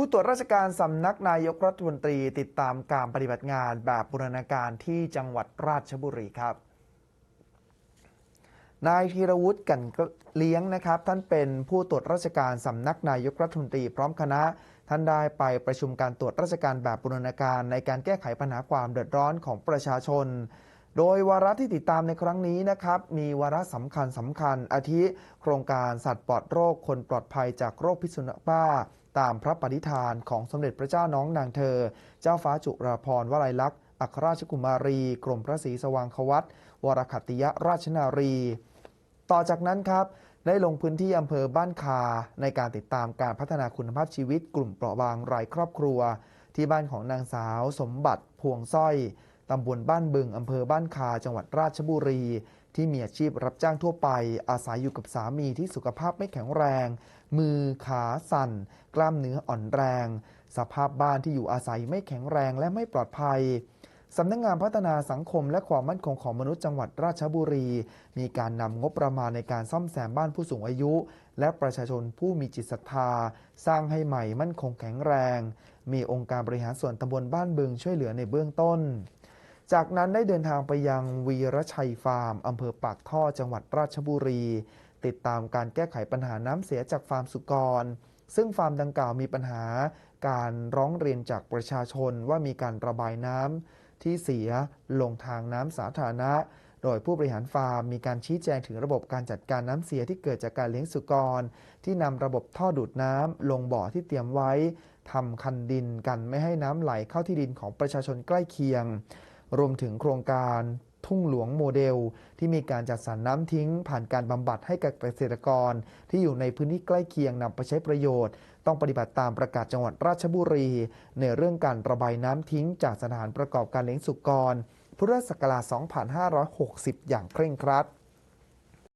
ผู้ตรวจราชการสำนักนายกรัฐมนตรีติดตามการปฏิบัติงานแบบบูรณาการที่จังหวัดราชบุรีครับ นายธีรวุฒิกันเลี้ยงนะครับ ท่านเป็นผู้ตรวจราชการสำนักนายกรัฐมนตรีพร้อมคณะ ท่านได้ไปประชุมการตรวจราชการแบบบูรณาการในการแก้ไขปัญหาความเดือดร้อนของประชาชน โดยวาระที่ติดตามในครั้งนี้นะครับ มีวาระสำคัญสำคัญ อาทิ โครงการสัตว์ปลอดโรคคนปลอดภัยจากโรคพิษสุนัขบ้า ตามพระปฏิฐานของสมเด็จพระเจ้าน้องนางเธอ เจ้าฟ้าจุฬาภรณ์วลัยลักษณ์อัครราชกุมารี กรมพระศรีสว่างควัตวรคัติยราชนารี ต่อจากนั้นครับได้ลงพื้นที่อำเภอบ้านคา ในการติดตามการพัฒนาคุณภาพชีวิตกลุ่มเปราะบางรายครอบครัว ที่บ้านของนางสาวสมบัติพวงสร้อย ตำบลบ้านบึงอำเภอบ้านคาจังหวัดราชบุรี ที่มีอาชีพรับจ้างทั่วไป อาศัยอยู่กับสามีที่สุขภาพไม่แข็งแรง มือขาสั่น กล้ามเนื้ออ่อนแรง สภาพบ้านที่อยู่อาศัยไม่แข็งแรงและไม่ปลอดภัยสำนักงงานพัฒนาสังคมและความมั่นคงของมนุษย์จังหวัดราชบุรี มีการนำงบประมาณในการซ่อมแซมบ้านผู้สูงอายุ และประชาชนผู้มีจิตศรัทธา สร้างให้ใหม่มั่นคงแข็งแรง มีองค์การบริหารส่วนตำบลบ้านบึงช่วยเหลือในเบื้องต้น จากนั้นได้เดินทางไปยังวีรชัยฟาร์มอำเภอปากท่อจังหวัดราชบุรี ติดตามการแก้ไขปัญหาน้ำเสียจากฟาร์มสุกร ซึ่งฟาร์มดังกล่าวมีปัญหา การร้องเรียนจากประชาชนว่ามีการระบายน้ำที่เสียลงทางน้ำสาธารณะ โดยผู้บริหารฟาร์มมีการชี้แจงถึงระบบการจัดการน้ำเสียที่เกิดจากการเลี้ยงสุกร ที่นำระบบท่อดูดน้ำลงบ่อที่เตรียมไว้ทำคันดินกันไม่ให้น้ำไหลเข้าที่ดินของประชาชนใกล้เคียง รวมถึงโครงการทุ่งหลวงโมเดล ที่มีการจัดสรรน้ำทิ้ง ผ่านการบำบัดให้กับเกษตรกร ที่อยู่ในพื้นที่ใกล้เคียงนำไปใช้ประโยชน์ ต้องปฏิบัติตามประกาศจังหวัดราชบุรี ในเรื่องการระบายน้ำทิ้ง จากสถานประกอบการเลี้ยงสุกร พุทธศักราช 2560 อย่างเคร่งครัด